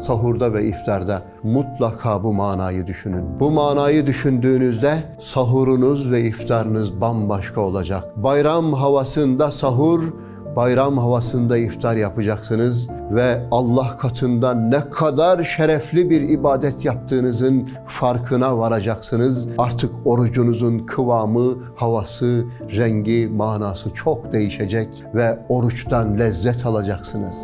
sahurda ve iftarda mutlaka bu manayı düşünün. Bu manayı düşündüğünüzde sahurunuz ve iftarınız bambaşka olacak. Bayram havasında sahur, bayram havasında iftar yapacaksınız ve Allah katında ne kadar şerefli bir ibadet yaptığınızın farkına varacaksınız. Artık orucunuzun kıvamı, havası, rengi, manası çok değişecek ve oruçtan lezzet alacaksınız.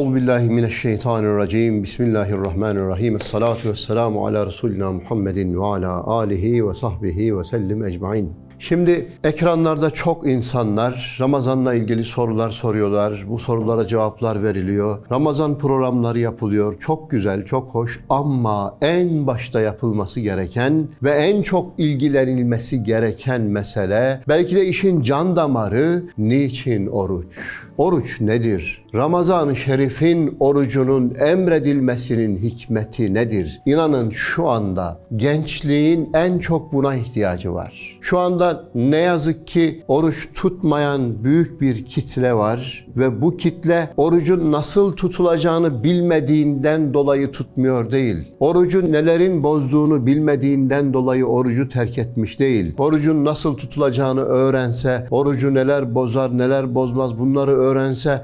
Euzu billahi mineşşeytanirracim. Bismillahirrahmanirrahim. Essalatu vesselamu ala Resulina Muhammedin ve ala alihi ve sahbihi ve sellim ecmain. Şimdi ekranlarda çok insanlar Ramazan'la ilgili sorular soruyorlar. Bu sorulara cevaplar veriliyor. Ramazan programları yapılıyor. Çok güzel, çok hoş ama en başta yapılması gereken ve en çok ilgilenilmesi gereken mesele belki de işin can damarı niçin oruç? Oruç nedir? Ramazan-ı Şerif'in orucunun emredilmesinin hikmeti nedir? İnanın şu anda gençliğin en çok buna ihtiyacı var. Şu anda ne yazık ki oruç tutmayan büyük bir kitle var ve bu kitle orucun nasıl tutulacağını bilmediğinden dolayı tutmuyor değil. Orucun nelerin bozduğunu bilmediğinden dolayı orucu terk etmiş değil. Orucun nasıl tutulacağını öğrense, orucu neler bozar, neler bozmaz bunları öğrense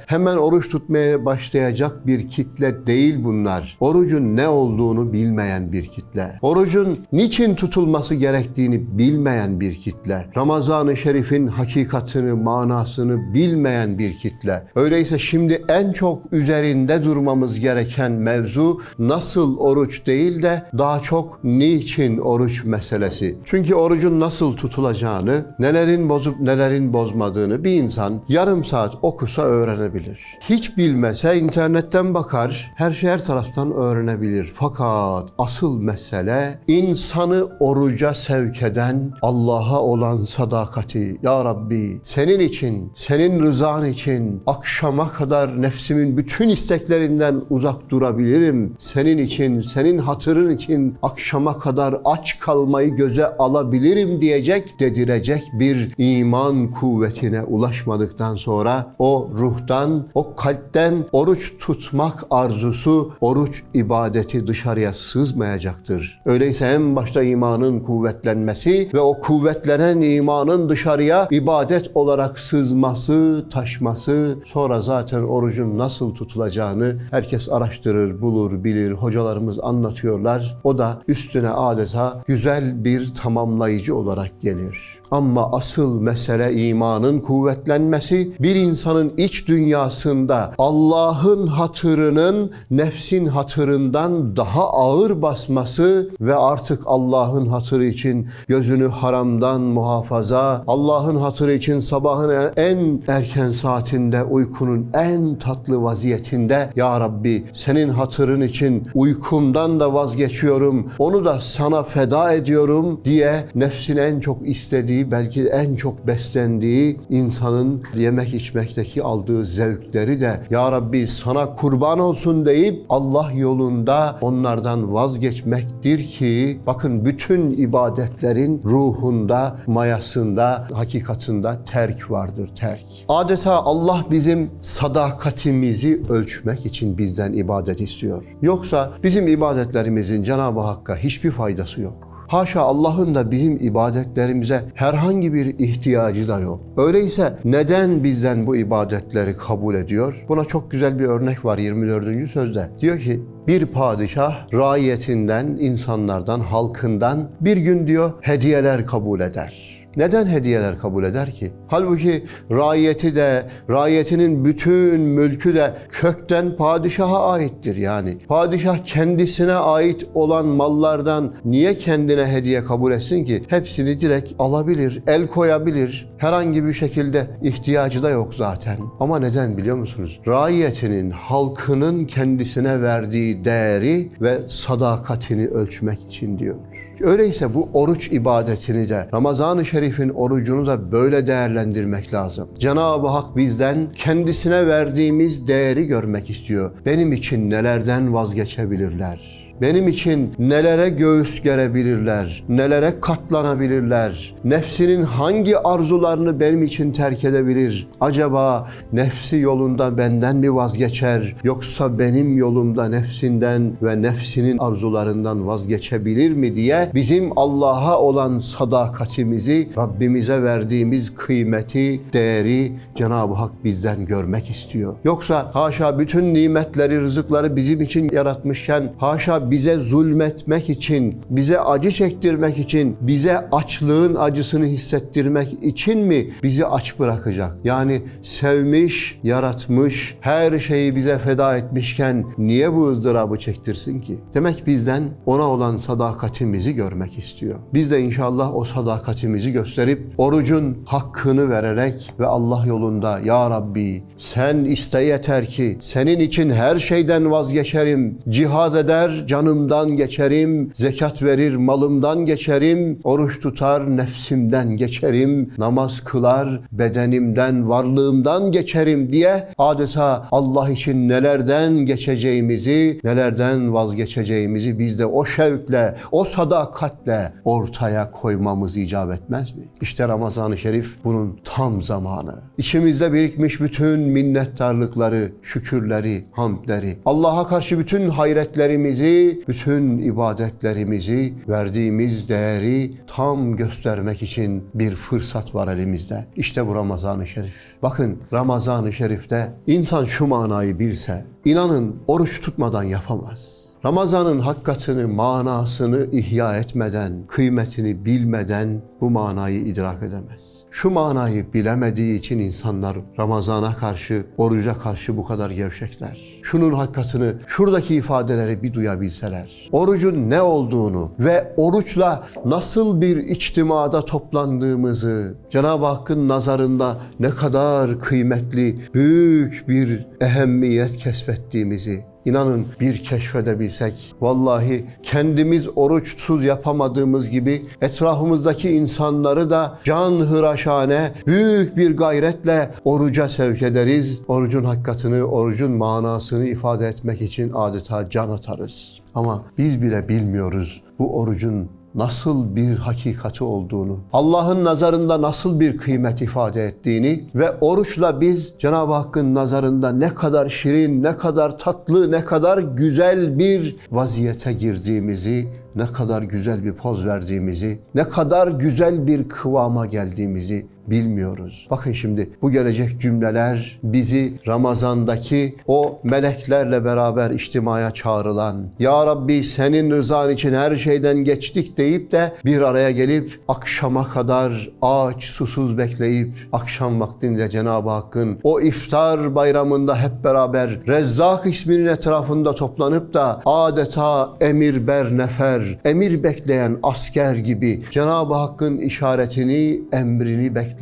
hemen oruç tutmaya başlayacak bir kitle değil bunlar. Orucun ne olduğunu bilmeyen bir kitle. Orucun niçin tutulması gerektiğini bilmeyen bir kitle. Ramazan-ı Şerif'in hakikatini, manasını bilmeyen bir kitle. Öyleyse şimdi en çok üzerinde durmamız gereken mevzu nasıl oruç değil de daha çok niçin oruç meselesi. Çünkü orucun nasıl tutulacağını, nelerin bozup nelerin bozmadığını bir insan yarım saat okusa öğrenebilir. Hiç bilmese internetten bakar, her şey her taraftan öğrenebilir. Fakat asıl mesele insanı oruca sevk eden Allah'a olan sadakati. Ya Rabbi senin için, senin rızan için akşama kadar nefsimin bütün isteklerinden uzak durabilirim. Senin için, senin hatırın için akşama kadar aç kalmayı göze alabilirim diyecek, dedirecek bir iman kuvvetine ulaşmadıktan sonra o ruhtan, o kalpten oruç tutmak arzusu, oruç ibadeti dışarıya sızmayacaktır. Öyleyse en başta imanın kuvvetlenmesi ve o kuvvetlenen imanın dışarıya ibadet olarak sızması, taşması, sonra zaten orucun nasıl tutulacağını herkes araştırır, bulur, bilir. Hocalarımız anlatıyorlar. O da üstüne adeta güzel bir tamamlayıcı olarak gelir. Ama asıl mesele imanın kuvvetlenmesi, bir insanın iç dünyasında Allah'ın hatırının nefsin hatırından daha ağır basması ve artık Allah'ın hatırı için gözünü haramdan muhafaza, Allah'ın hatırı için sabahın en erken saatinde uykunun en tatlı vaziyetinde Ya Rabbi senin hatırın için uykumdan da vazgeçiyorum, onu da sana feda ediyorum diye nefsin en çok istediği belki en çok beslendiği insanın yemek içmekteki aldığı zevkleri de Ya Rabbi sana kurban olsun deyip Allah yolunda onlardan vazgeçmektir ki bakın bütün ibadetlerin ruhunda, mayasında, hakikatında terk vardır, terk. Adeta Allah bizim sadakatimizi ölçmek için bizden ibadet istiyor. Yoksa bizim ibadetlerimizin Cenab-ı Hakk'a hiçbir faydası yok. Haşa Allah'ın da bizim ibadetlerimize herhangi bir ihtiyacı da yok. Öyleyse neden bizden bu ibadetleri kabul ediyor? Buna çok güzel bir örnek var 24. sözde. Diyor ki bir padişah raiyetinden, insanlardan, halkından bir gün diyor hediyeler kabul eder. Neden hediyeler kabul eder ki? Halbuki raiyeti de, raiyetinin bütün mülkü de kökten padişaha aittir yani. Padişah kendisine ait olan mallardan niye kendine hediye kabul etsin ki? Hepsini direkt alabilir, el koyabilir. Herhangi bir şekilde ihtiyacı da yok zaten. Ama neden biliyor musunuz? Raiyetinin, halkının kendisine verdiği değeri ve sadakatini ölçmek için diyor. Öyleyse bu oruç ibadetini de Ramazan-ı Şerif'in orucunu da böyle değerlendirmek lazım. Cenab-ı Hak bizden kendisine verdiğimiz değeri görmek istiyor. Benim için nelerden vazgeçebilirler? Benim için nelere göğüs gerebilirler, nelere katlanabilirler, nefsinin hangi arzularını benim için terk edebilir? Acaba nefsi yolunda benden mi vazgeçer yoksa benim yolumda nefsinden ve nefsinin arzularından vazgeçebilir mi diye bizim Allah'a olan sadakatimizi, Rabbimize verdiğimiz kıymeti, değeri Cenab-ı Hak bizden görmek istiyor. Yoksa haşa bütün nimetleri, rızıkları bizim için yaratmışken haşa bize zulmetmek için, bize acı çektirmek için, bize açlığın acısını hissettirmek için mi bizi aç bırakacak? Yani sevmiş, yaratmış, her şeyi bize feda etmişken niye bu ızdırabı çektirsin ki? Demek bizden ona olan sadakatimizi görmek istiyor. Biz de inşallah o sadakatimizi gösterip orucun hakkını vererek ve Allah yolunda ya Rabbi sen iste yeter ki senin için her şeyden vazgeçerim. Cihad eder canımdan geçerim. Zekat verir malımdan geçerim. Oruç tutar nefsimden geçerim. Namaz kılar bedenimden varlığımdan geçerim diye adeta Allah için nelerden geçeceğimizi, nelerden vazgeçeceğimizi biz de o şevkle, o sadakatle ortaya koymamız icap etmez mi? İşte Ramazan-ı Şerif bunun tam zamanı. İçimizde birikmiş bütün minnettarlıkları, şükürleri, hamdleri, Allah'a karşı bütün hayretlerimizi, bütün ibadetlerimizi, verdiğimiz değeri tam göstermek için bir fırsat var elimizde. İşte bu Ramazan-ı Şerif. Bakın Ramazan-ı Şerif'te insan şu manayı bilse, inanın oruç tutmadan yapamaz. Ramazan'ın hakikatini, manasını ihya etmeden, kıymetini bilmeden bu manayı idrak edemez. Şu manayı bilemediği için insanlar Ramazan'a karşı, oruca karşı bu kadar gevşekler. Şunun hakikatini, şuradaki ifadeleri bir duyabilseler. Orucun ne olduğunu ve oruçla nasıl bir içtimada toplandığımızı, Cenab-ı Hakk'ın nazarında ne kadar kıymetli, büyük bir ehemmiyet kesbettiğimizi, İnanın bir keşfedebilsek, vallahi kendimiz oruçsuz yapamadığımız gibi etrafımızdaki insanları da can hıraşane, büyük bir gayretle oruca sevk ederiz. Orucun hakikatini, orucun manasını ifade etmek için adeta can atarız. Ama biz bile bilmiyoruz bu orucun nasıl bir hakikati olduğunu, Allah'ın nazarında nasıl bir kıymet ifade ettiğini ve oruçla biz Cenab-ı Hakk'ın nazarında ne kadar şirin, ne kadar tatlı, ne kadar güzel bir vaziyete girdiğimizi, ne kadar güzel bir poz verdiğimizi, ne kadar güzel bir kıvama geldiğimizi bilmiyoruz. Bakın şimdi bu gelecek cümleler bizi Ramazan'daki o meleklerle beraber içtimaya çağrılan, Ya Rabbi senin rızan için her şeyden geçtik deyip de bir araya gelip akşama kadar aç susuz bekleyip akşam vaktinde Cenab-ı Hakk'ın o iftar bayramında hep beraber Rezzak isminin etrafında toplanıp da adeta emir ber nefer, emir bekleyen asker gibi Cenab-ı Hakk'ın işaretini, emrini bekleyen,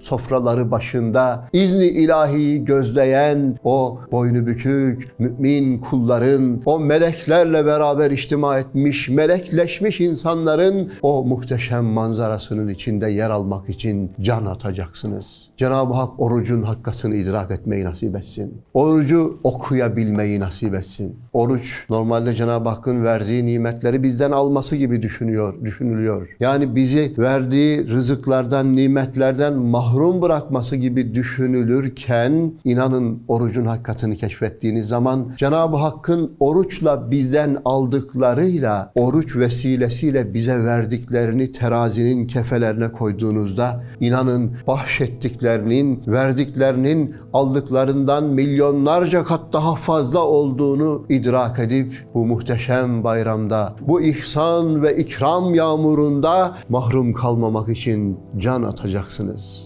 sofraları başında izni ilahiyi gözleyen o boynu bükük mümin kulların, o meleklerle beraber içtima etmiş, melekleşmiş insanların o muhteşem manzarasının içinde yer almak için can atacaksınız. Cenab-ı Hak orucun hakikatini idrak etmeyi nasip etsin. Orucu okuyabilmeyi nasip etsin. Oruç normalde Cenab-ı Hakk'ın verdiği nimetleri bizden alması gibi düşünüyor, düşünülüyor. Yani bizi verdiği rızıklardan, nimetlerden mahrum bırakması gibi düşünülürken inanın orucun hakikatini keşfettiğiniz zaman Cenab-ı Hakk'ın oruçla bizden aldıklarıyla oruç vesilesiyle bize verdiklerini terazinin kefelerine koyduğunuzda inanın bahşettiklerinin, verdiklerinin aldıklarından milyonlarca kat daha fazla olduğunu idrak edip bu muhteşem bayramda, bu ihsan ve ikram yağmurunda mahrum kalmamak için can atacaksınız.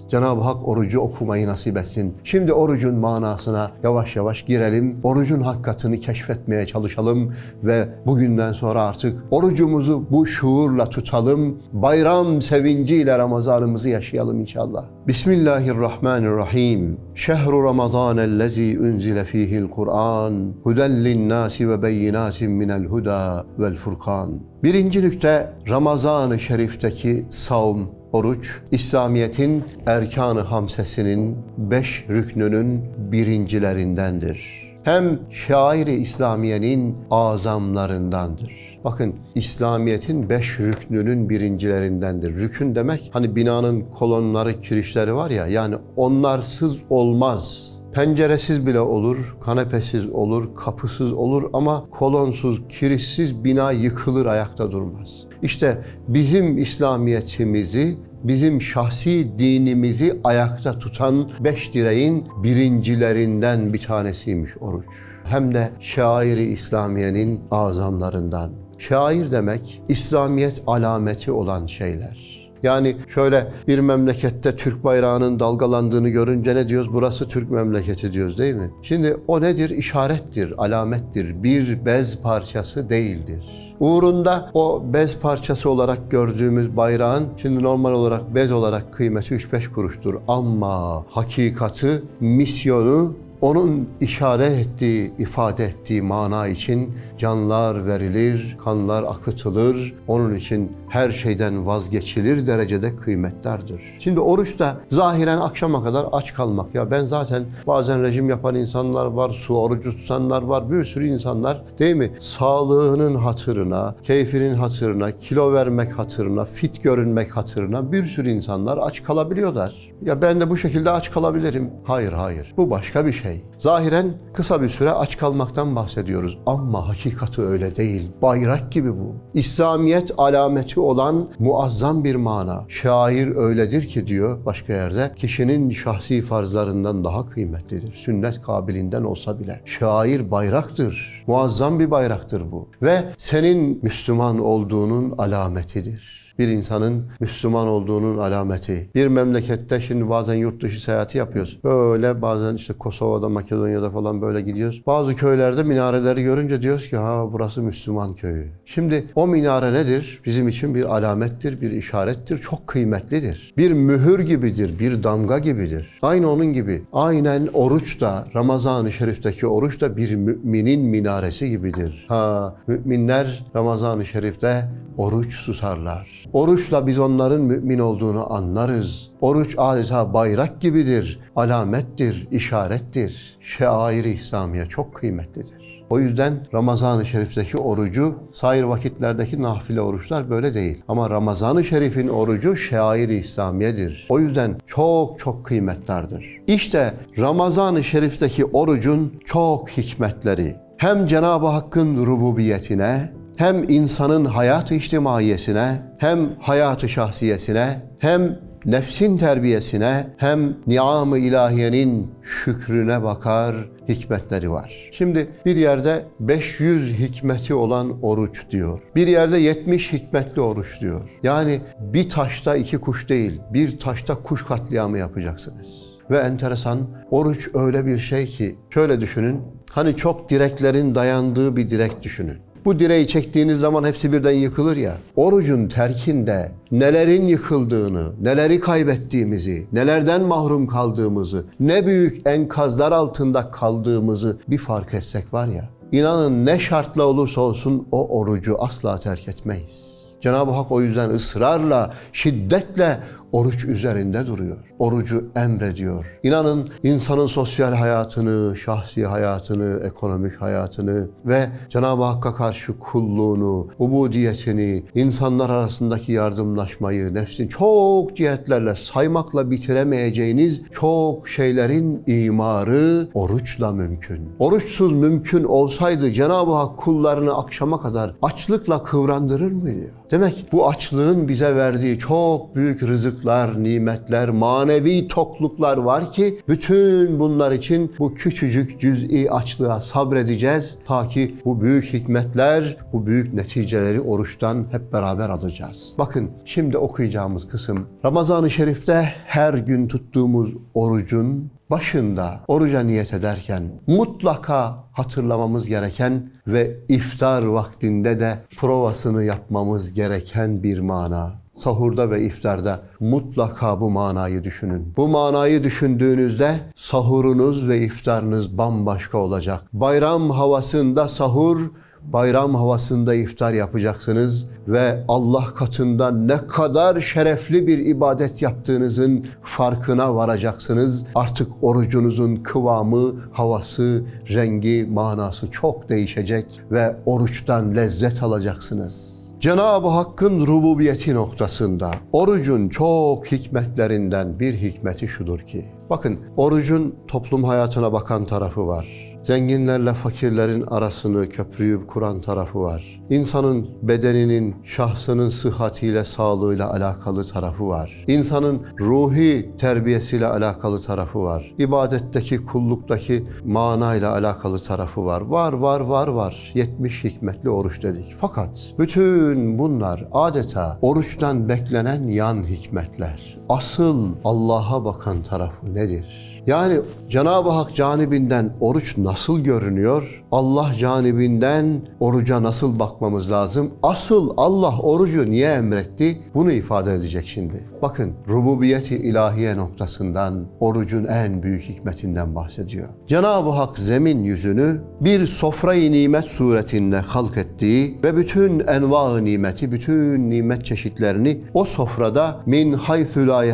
Cenab-ı Hak orucu okumayı nasip etsin. Şimdi orucun manasına yavaş yavaş girelim. Orucun hakikatini keşfetmeye çalışalım ve bugünden sonra artık orucumuzu bu şuurla tutalım. Bayram sevinciyle Ramazanımızı yaşayalım inşallah. Bismillahirrahmanirrahim. Şehru Ramazan ellezî unzile fîhil Kur'an. Huden linnâsi ve beyinâtin minel huda vel furkan. Birinci nükte Ramazan-ı Şerif'teki savm, oruç, İslamiyet'in erkan-ı hamsesinin beş rüknünün birincilerindendir. hem şairi İslamiye'nin azamlarındandır. Bakın İslamiyet'in beş rüknünün birincilerindendir. Rükün demek hani binanın kolonları, kirişleri var ya yani onlarsız olmaz. Penceresiz bile olur, kanepesiz olur, kapısız olur ama kolonsuz, kirişsiz bina yıkılır, ayakta durmaz. İşte bizim İslamiyetimizi, bizim şahsi dinimizi ayakta tutan beş direğin birincilerinden bir tanesiymiş oruç. Hem de şairi İslamiye'nin azamlarından. Şair demek İslamiyet alameti olan şeyler. Yani şöyle bir memlekette Türk bayrağının dalgalandığını görünce ne diyoruz? Burası Türk memleketi diyoruz değil mi? Şimdi o nedir? İşarettir, alamettir. Bir bez parçası değildir. Uğrunda o bez parçası olarak gördüğümüz bayrağın şimdi normal olarak bez olarak kıymeti 3-5 kuruştur. Ama hakikati, misyonu onun işaret ettiği, ifade ettiği mana için canlar verilir, kanlar akıtılır. Onun için her şeyden vazgeçilir derecede kıymetlerdir. Şimdi oruç da zahiren akşama kadar aç kalmak. Ya ben zaten bazen rejim yapan insanlar var, su orucu tutanlar var, bir sürü insanlar değil mi? Sağlığının hatırına, keyfinin hatırına, kilo vermek hatırına, fit görünmek hatırına bir sürü insanlar aç kalabiliyorlar. Ya ben de bu şekilde aç kalabilirim. Hayır hayır. Bu başka bir şey. Zahiren kısa bir süre aç kalmaktan bahsediyoruz ama hakikati öyle değil. Bayrak gibi bu. İslamiyet alameti olan muazzam bir mana. Şair öyledir ki diyor başka yerde kişinin şahsi farzlarından daha kıymetlidir. Sünnet kabilinden olsa bile. Şair bayraktır. Muazzam bir bayraktır bu. Ve senin Müslüman olduğunun alametidir bir insanın Müslüman olduğunun alameti. Bir memlekette şimdi bazen yurt dışı seyahati yapıyoruz. Böyle bazen işte Kosova'da, Makedonya'da falan böyle gidiyoruz. Bazı köylerde minareleri görünce diyoruz ki ha burası Müslüman köyü. Şimdi o minare nedir? Bizim için bir alamettir, bir işarettir. Çok kıymetlidir. Bir mühür gibidir, bir damga gibidir. Aynı onun gibi. Aynen oruç da, Ramazan-ı Şerif'teki oruç da bir müminin minaresi gibidir. Ha, müminler Ramazan-ı Şerif'te oruç tutarlar. Oruçla biz onların mümin olduğunu anlarız. Oruç adeta bayrak gibidir, alamettir, işarettir. Şair-i İslamiye çok kıymetlidir. O yüzden Ramazan-ı Şerif'teki orucu sair vakitlerdeki nafile oruçlar böyle değil. Ama Ramazan-ı Şerif'in orucu şair-i İslamiyedir. O yüzden çok çok kıymetlerdir. İşte Ramazan-ı Şerif'teki orucun çok hikmetleri hem Cenab-ı Hakk'ın rububiyetine hem insanın hayat-ı içtimaiyesine, hem hayat-ı şahsiyesine, hem nefsin terbiyesine, hem niam-ı ilahiyenin şükrüne bakar, hikmetleri var. Şimdi bir yerde 500 hikmeti olan oruç diyor. Bir yerde 70 hikmetli oruç diyor. Yani bir taşta iki kuş değil, bir taşta kuş katliamı yapacaksınız. Ve enteresan, oruç öyle bir şey ki, şöyle düşünün, hani çok direklerin dayandığı bir direk düşünün. Bu direği çektiğiniz zaman hepsi birden yıkılır ya. Orucun terkinde nelerin yıkıldığını, neleri kaybettiğimizi, nelerden mahrum kaldığımızı, ne büyük enkazlar altında kaldığımızı bir fark etsek var ya. İnanın ne şartla olursa olsun o orucu asla terk etmeyiz. Cenab-ı Hak o yüzden ısrarla, şiddetle oruç üzerinde duruyor. Orucu emrediyor. İnanın insanın sosyal hayatını, şahsi hayatını, ekonomik hayatını ve Cenab-ı Hakk'a karşı kulluğunu, ubudiyetini, insanlar arasındaki yardımlaşmayı, nefsin çok cihetlerle saymakla bitiremeyeceğiniz çok şeylerin imarı oruçla mümkün. Oruçsuz mümkün olsaydı Cenab-ı Hak kullarını akşama kadar açlıkla kıvrandırır mıydı? Demek bu açlığın bize verdiği çok büyük rızıklar, nimetler, manevi tokluklar var ki bütün bunlar için bu küçücük cüz'i açlığa sabredeceğiz ta ki bu büyük hikmetler, bu büyük neticeleri oruçtan hep beraber alacağız. Bakın şimdi okuyacağımız kısım Ramazan-ı Şerif'te her gün tuttuğumuz orucun başında oruca niyet ederken mutlaka hatırlamamız gereken ve iftar vaktinde de provasını yapmamız gereken bir mana. Sahurda ve iftarda mutlaka bu manayı düşünün. Bu manayı düşündüğünüzde sahurunuz ve iftarınız bambaşka olacak. Bayram havasında sahur bayram havasında iftar yapacaksınız ve Allah katında ne kadar şerefli bir ibadet yaptığınızın farkına varacaksınız. Artık orucunuzun kıvamı, havası, rengi, manası çok değişecek ve oruçtan lezzet alacaksınız. Cenab-ı Hakk'ın rububiyeti noktasında orucun çok hikmetlerinden bir hikmeti şudur ki, bakın orucun toplum hayatına bakan tarafı var. Zenginlerle fakirlerin arasını köprüyü kuran tarafı var. İnsanın bedeninin, şahsının sıhhatiyle, sağlığıyla alakalı tarafı var. İnsanın ruhi terbiyesiyle alakalı tarafı var. İbadetteki, kulluktaki manayla alakalı tarafı var. Var, var, var, var. 70 hikmetli oruç dedik. Fakat bütün bunlar adeta oruçtan beklenen yan hikmetler. Asıl Allah'a bakan tarafı nedir? Yani Cenab-ı Hak canibinden oruç nasıl görünüyor? Allah canibinden oruca nasıl bakmamız lazım? Asıl Allah orucu niye emretti? Bunu ifade edecek şimdi. Bakın rububiyeti ilahiye noktasından orucun en büyük hikmetinden bahsediyor. Cenab-ı Hak zemin yüzünü bir sofrayı nimet suretinde halk ettiği ve bütün enva nimeti, bütün nimet çeşitlerini o sofrada min haythü la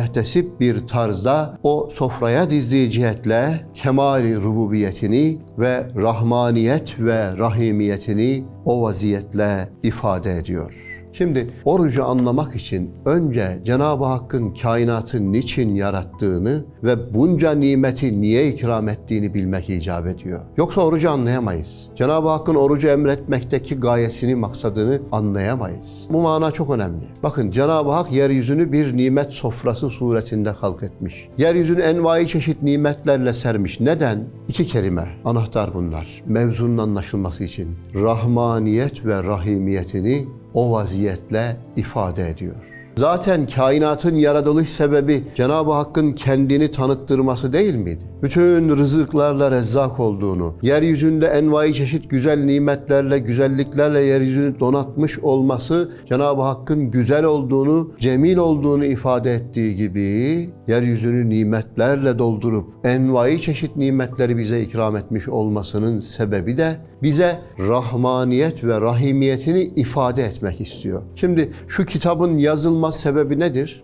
bir tarzda o sofraya dizdiği cihetle kemali rububiyetini ve rahmaniyet ve rahimiyetini o vaziyetle ifade ediyor. Şimdi orucu anlamak için önce Cenab-ı Hakk'ın kainatı niçin yarattığını ve bunca nimeti niye ikram ettiğini bilmek icap ediyor. Yoksa orucu anlayamayız. Cenab-ı Hakk'ın orucu emretmekteki gayesini, maksadını anlayamayız. Bu mana çok önemli. Bakın Cenab-ı Hak yeryüzünü bir nimet sofrası suretinde halk etmiş. Yeryüzünü envai çeşit nimetlerle sermiş. Neden? İki kelime. Anahtar bunlar. Mevzunun anlaşılması için. Rahmaniyet ve rahimiyetini o vaziyetle ifade ediyor. Zaten kainatın yaratılış sebebi Cenab-ı Hakk'ın kendini tanıttırması değil miydi? Bütün rızıklarla rezzak olduğunu, yeryüzünde envai çeşit güzel nimetlerle, güzelliklerle yeryüzünü donatmış olması Cenab-ı Hakk'ın güzel olduğunu, cemil olduğunu ifade ettiği gibi yeryüzünü nimetlerle doldurup envai çeşit nimetleri bize ikram etmiş olmasının sebebi de bize rahmaniyet ve rahimiyetini ifade etmek istiyor. Şimdi şu kitabın yazılma sebebi nedir?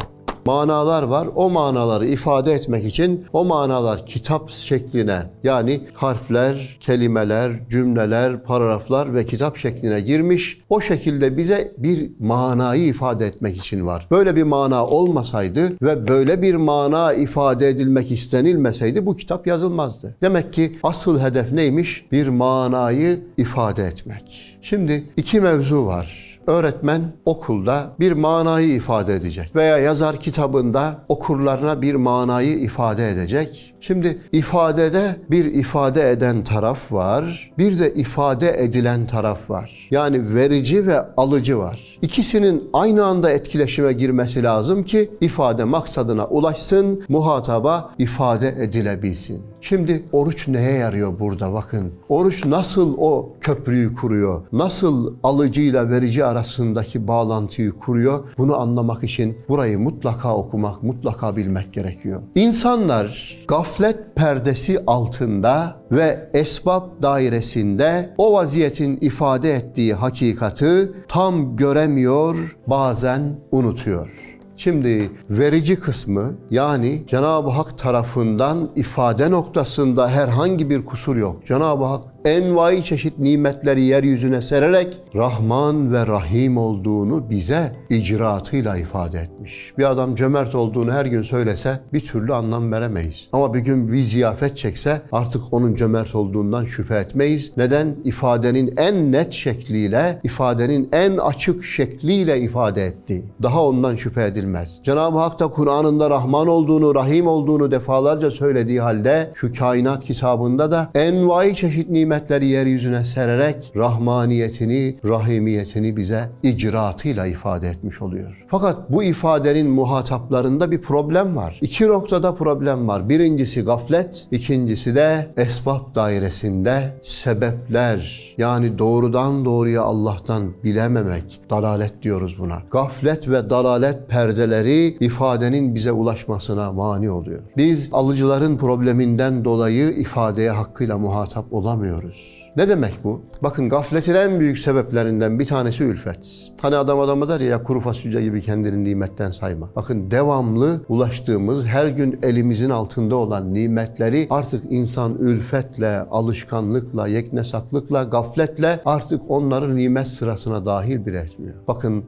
Manalar var. O manaları ifade etmek için o manalar kitap şekline yani harfler, kelimeler, cümleler, paragraflar ve kitap şekline girmiş. O şekilde bize bir manayı ifade etmek için var. Böyle bir mana olmasaydı ve böyle bir mana ifade edilmek istenilmeseydi bu kitap yazılmazdı. Demek ki asıl hedef neymiş? Bir manayı ifade etmek. Şimdi iki mevzu var öğretmen okulda bir manayı ifade edecek veya yazar kitabında okurlarına bir manayı ifade edecek. Şimdi ifadede bir ifade eden taraf var, bir de ifade edilen taraf var. Yani verici ve alıcı var. İkisinin aynı anda etkileşime girmesi lazım ki ifade maksadına ulaşsın, muhataba ifade edilebilsin. Şimdi oruç neye yarıyor burada bakın. Oruç nasıl o köprüyü kuruyor? Nasıl alıcıyla verici arasındaki bağlantıyı kuruyor? Bunu anlamak için burayı mutlaka okumak, mutlaka bilmek gerekiyor. İnsanlar gaflet perdesi altında ve esbab dairesinde o vaziyetin ifade ettiği hakikati tam göremiyor, bazen unutuyor. Şimdi verici kısmı yani Cenab-ı Hak tarafından ifade noktasında herhangi bir kusur yok. Cenab-ı Hak envai çeşit nimetleri yeryüzüne sererek Rahman ve Rahim olduğunu bize icraatıyla ifade etmiş. Bir adam cömert olduğunu her gün söylese bir türlü anlam veremeyiz. Ama bir gün bir ziyafet çekse artık onun cömert olduğundan şüphe etmeyiz. Neden? İfadenin en net şekliyle, ifadenin en açık şekliyle ifade etti. Daha ondan şüphe edilmez. Cenab-ı Hak da Kur'an'ında Rahman olduğunu, Rahim olduğunu defalarca söylediği halde şu kainat kitabında da envai çeşit nimet nimetleri yeryüzüne sererek rahmaniyetini, rahimiyetini bize icraatıyla ifade etmiş oluyor. Fakat bu ifadenin muhataplarında bir problem var. İki noktada problem var. Birincisi gaflet, ikincisi de esbab dairesinde sebepler yani doğrudan doğruya Allah'tan bilememek, dalalet diyoruz buna. Gaflet ve dalalet perdeleri ifadenin bize ulaşmasına mani oluyor. Biz alıcıların probleminden dolayı ifadeye hakkıyla muhatap olamıyoruz. Veriyoruz. Ne demek bu? Bakın gafletin en büyük sebeplerinden bir tanesi ülfet. Hani adam adama der ya, ya kuru fasulye gibi kendini nimetten sayma. Bakın devamlı ulaştığımız her gün elimizin altında olan nimetleri artık insan ülfetle, alışkanlıkla, yeknesaklıkla, gafletle artık onları nimet sırasına dahil bile etmiyor. Bakın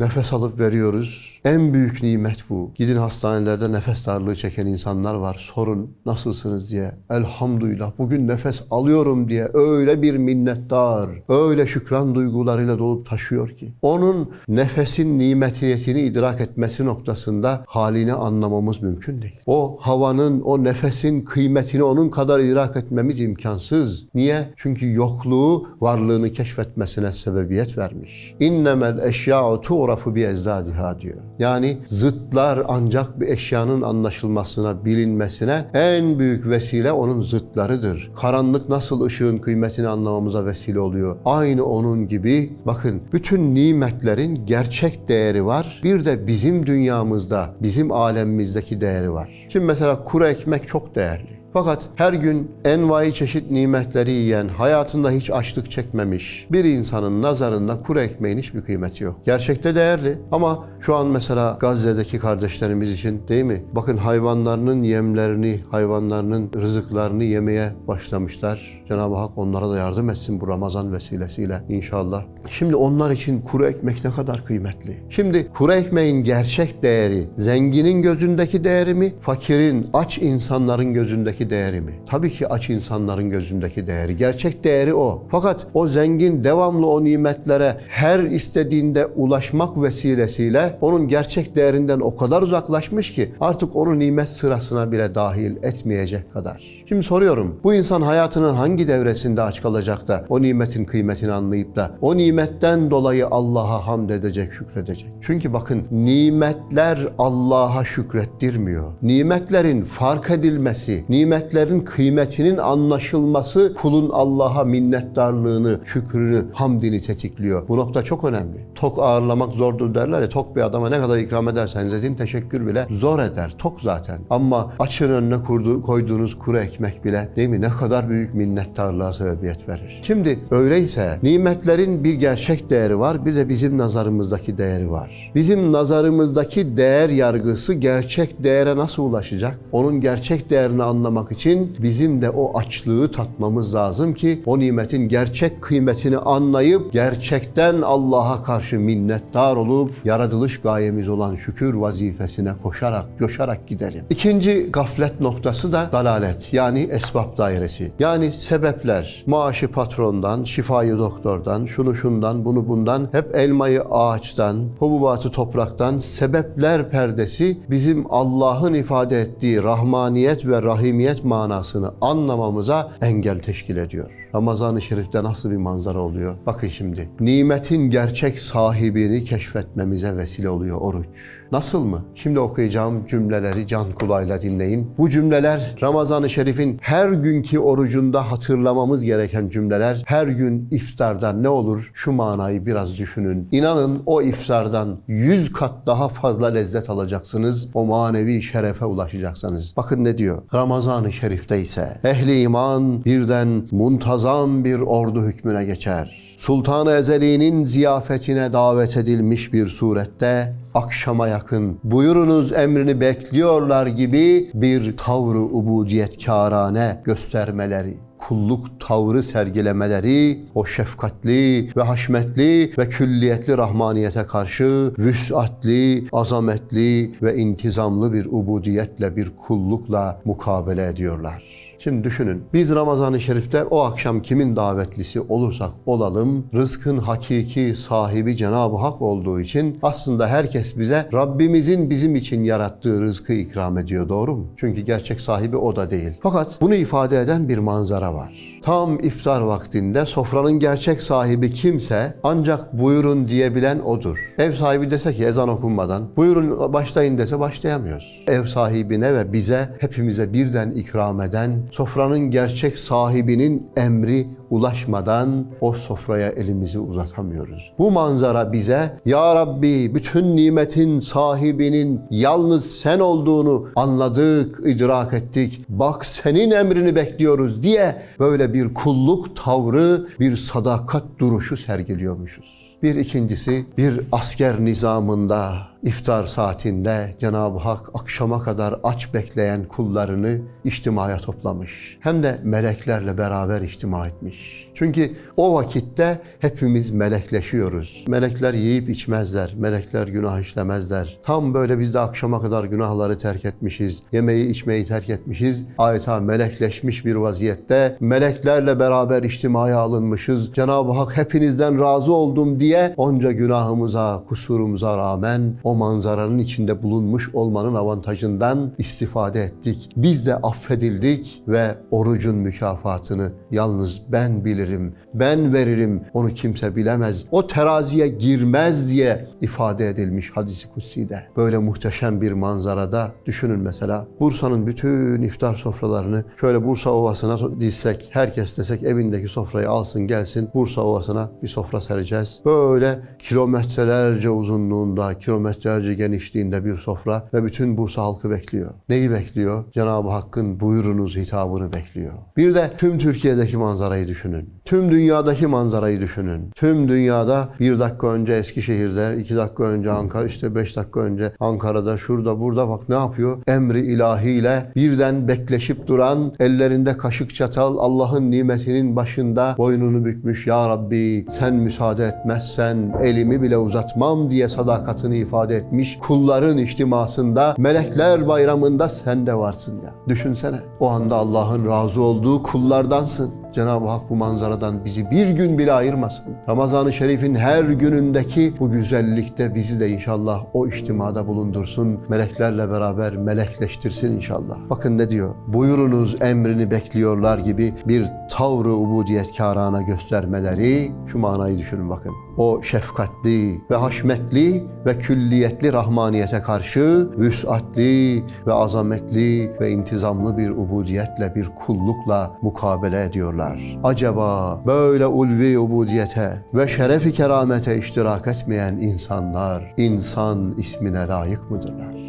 Nefes alıp veriyoruz. En büyük nimet bu. Gidin hastanelerde nefes darlığı çeken insanlar var. Sorun nasılsınız diye. Elhamdülillah bugün nefes alıyorum diye öyle bir minnettar, öyle şükran duygularıyla dolup taşıyor ki. Onun nefesin nimetiyetini idrak etmesi noktasında halini anlamamız mümkün değil. O havanın, o nefesin kıymetini onun kadar idrak etmemiz imkansız. Niye? Çünkü yokluğu varlığını keşfetmesine sebebiyet vermiş. İnnemel eşya'u tuğrafu bi ezdadiha diyor. Yani zıtlar ancak bir eşyanın anlaşılmasına, bilinmesine en büyük vesile onun zıtlarıdır. Karanlık nasıl ışığın kıymetini anlamamıza vesile oluyor. Aynı onun gibi bakın bütün nimetlerin gerçek değeri var. Bir de bizim dünyamızda, bizim alemimizdeki değeri var. Şimdi mesela kuru ekmek çok değerli. Fakat her gün envai çeşit nimetleri yiyen, hayatında hiç açlık çekmemiş bir insanın nazarında kuru ekmeğin hiçbir kıymeti yok. Gerçekte değerli ama şu an mesela Gazze'deki kardeşlerimiz için değil mi? Bakın hayvanlarının yemlerini, hayvanlarının rızıklarını yemeye başlamışlar. Cenab-ı Hak onlara da yardım etsin bu Ramazan vesilesiyle inşallah. Şimdi onlar için kuru ekmek ne kadar kıymetli. Şimdi kuru ekmeğin gerçek değeri zenginin gözündeki değeri mi? Fakirin, aç insanların gözündeki değeri mi? Tabii ki aç insanların gözündeki değeri. Gerçek değeri o. Fakat o zengin devamlı o nimetlere her istediğinde ulaşmak vesilesiyle onun gerçek değerinden o kadar uzaklaşmış ki artık onu nimet sırasına bile dahil etmeyecek kadar. Şimdi soruyorum. Bu insan hayatının hangi devresinde aç kalacak da o nimetin kıymetini anlayıp da o nimetten dolayı Allah'a hamd edecek, şükredecek. Çünkü bakın nimetler Allah'a şükrettirmiyor. Nimetlerin fark edilmesi, nimetlerin kıymetinin anlaşılması kulun Allah'a minnettarlığını, şükrünü, hamdini tetikliyor. Bu nokta çok önemli. Tok ağırlamak zordur derler ya, tok bir adama ne kadar ikram ederseniz edin teşekkür bile zor eder. Tok zaten. Ama açın önüne kurdu, koyduğunuz kuru ekmek bile değil mi ne kadar büyük minnettarlığa sebebiyet verir. Şimdi öyleyse nimetlerin bir gerçek değeri var, bir de bizim nazarımızdaki değeri var. Bizim nazarımızdaki değer yargısı gerçek değere nasıl ulaşacak? Onun gerçek değerini anlamak için bizim de o açlığı tatmamız lazım ki o nimetin gerçek kıymetini anlayıp gerçekten Allah'a karşı minnettar olup yaratılış gayemiz olan şükür vazifesine koşarak, coşarak gidelim. İkinci gaflet noktası da dalalet yani esbab dairesi. Yani sebepler, maaşı patrondan, şifayı doktordan, şunu şundan, bunu bundan, hep elmayı ağaçtan, hububatı topraktan, sebepler perdesi bizim Allah'ın ifade ettiği rahmaniyet ve rahimiyet manasını anlamamıza engel teşkil ediyor. Ramazan-ı Şerif'te nasıl bir manzara oluyor? Bakın şimdi. Nimetin gerçek sahibini keşfetmemize vesile oluyor oruç. Nasıl mı? Şimdi okuyacağım cümleleri can kulağıyla dinleyin. Bu cümleler Ramazan-ı Şerif'in her günkü orucunda hatırlamamız gereken cümleler. Her gün iftarda ne olur şu manayı biraz düşünün. İnanın o iftardan yüz kat daha fazla lezzet alacaksınız. O manevi şerefe ulaşacaksınız. Bakın ne diyor? Ramazan-ı Şerif'te ise ehli iman birden muntazam bir ordu hükmüne geçer. Sultan-ı Ezeli'nin ziyafetine davet edilmiş bir surette akşama yakın buyurunuz emrini bekliyorlar gibi bir tavrı ubudiyetkârane göstermeleri kulluk tavrı sergilemeleri, o şefkatli ve haşmetli ve külliyetli rahmaniyete karşı vüsatli, azametli ve intizamlı bir ubudiyetle, bir kullukla mukabele ediyorlar. Şimdi düşünün. Biz Ramazan-ı Şerif'te o akşam kimin davetlisi olursak olalım, rızkın hakiki sahibi Cenab-ı Hak olduğu için aslında herkes bize Rabbimizin bizim için yarattığı rızkı ikram ediyor. Doğru mu? Çünkü gerçek sahibi o da değil. Fakat bunu ifade eden bir manzara var. Tam iftar vaktinde sofranın gerçek sahibi kimse ancak buyurun diyebilen odur. Ev sahibi dese ki ezan okunmadan buyurun başlayın dese başlayamıyoruz. Ev sahibine ve bize hepimize birden ikram eden sofranın gerçek sahibinin emri ulaşmadan o sofraya elimizi uzatamıyoruz. Bu manzara bize Ya Rabbi bütün nimetin sahibinin yalnız sen olduğunu anladık, idrak ettik. Bak senin emrini bekliyoruz diye böyle bir kulluk tavrı, bir sadakat duruşu sergiliyormuşuz. Bir ikincisi bir asker nizamında iftar saatinde Cenab-ı Hak akşama kadar aç bekleyen kullarını içtimaya toplamış. Hem de meleklerle beraber içtima etmiş. Çünkü o vakitte hepimiz melekleşiyoruz. Melekler yiyip içmezler, melekler günah işlemezler. Tam böyle biz de akşama kadar günahları terk etmişiz, yemeği içmeyi terk etmişiz. Adeta melekleşmiş bir vaziyette meleklerle beraber içtimaya alınmışız. Cenab-ı Hak hepinizden razı oldum diye onca günahımıza, kusurumuza rağmen o manzaranın içinde bulunmuş olmanın avantajından istifade ettik. Biz de affedildik ve orucun mükafatını yalnız ben bilirim, ben veririm, onu kimse bilemez. O teraziye girmez diye ifade edilmiş hadisi kutsi'de. Böyle muhteşem bir manzarada düşünün mesela Bursa'nın bütün iftar sofralarını şöyle Bursa Ovası'na dizsek, herkes desek evindeki sofrayı alsın gelsin Bursa Ovası'na bir sofra sereceğiz. Böyle kilometrelerce uzunluğunda, kilometrelerce genişliğinde bir sofra ve bütün Bursa halkı bekliyor. Neyi bekliyor? Cenab-ı Hakk'ın buyurunuz hitabını bekliyor. Bir de tüm Türkiye'deki manzarayı düşünün. Tüm dünyadaki manzarayı düşünün. Tüm dünyada bir dakika önce Eskişehir'de, iki dakika önce Ankara, işte beş dakika önce Ankara'da, şurada, burada bak ne yapıyor? Emri ilahiyle birden bekleşip duran, ellerinde kaşık çatal Allah'ın nimetinin başında boynunu bükmüş. Ya Rabbi sen müsaade etmezsen elimi bile uzatmam diye sadakatini ifade etmiş. Kulların içtimasında, melekler bayramında sen de varsın ya. Düşünsene. O anda Allah'ın razı olduğu kullardansın. Cenab-ı Hak bu manzaradan bizi bir gün bile ayırmasın. Ramazan-ı Şerif'in her günündeki bu güzellikte bizi de inşallah o içtimada bulundursun. Meleklerle beraber melekleştirsin inşallah. Bakın ne diyor? Buyurunuz emrini bekliyorlar gibi bir tavrı ubudiyetkârana göstermeleri şu manayı düşünün bakın. O şefkatli ve haşmetli ve külliyetli rahmaniyete karşı vüsatli ve azametli ve intizamlı bir ubudiyetle bir kullukla mukabele ediyorlar. Acaba böyle ulvi ubudiyete ve şerefi keramete iştirak etmeyen insanlar insan ismine layık mıdırlar?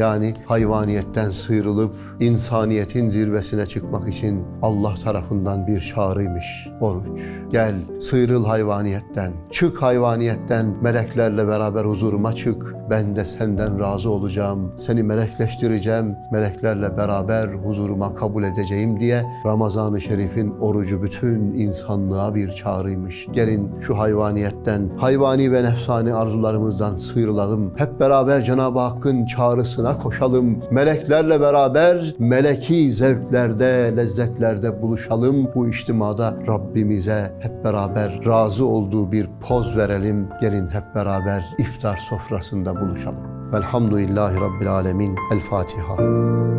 Yani hayvaniyetten sıyrılıp insaniyetin zirvesine çıkmak için Allah tarafından bir çağrıymış oruç. Gel sıyrıl hayvaniyetten, çık hayvaniyetten, meleklerle beraber huzuruma çık. Ben de senden razı olacağım, seni melekleştireceğim, meleklerle beraber huzuruma kabul edeceğim diye Ramazan-ı Şerif'in orucu bütün insanlığa bir çağrıymış. Gelin şu hayvaniyetten, hayvani ve nefsani arzularımızdan sıyrılalım. Hep beraber Cenab-ı Hakk'ın çağrısına koşalım. Meleklerle beraber meleki zevklerde, lezzetlerde buluşalım. Bu içtimada Rabbimize hep beraber razı olduğu bir poz verelim. Gelin hep beraber iftar sofrasında buluşalım. Velhamdülillahi Rabbil Alemin. El Fatiha.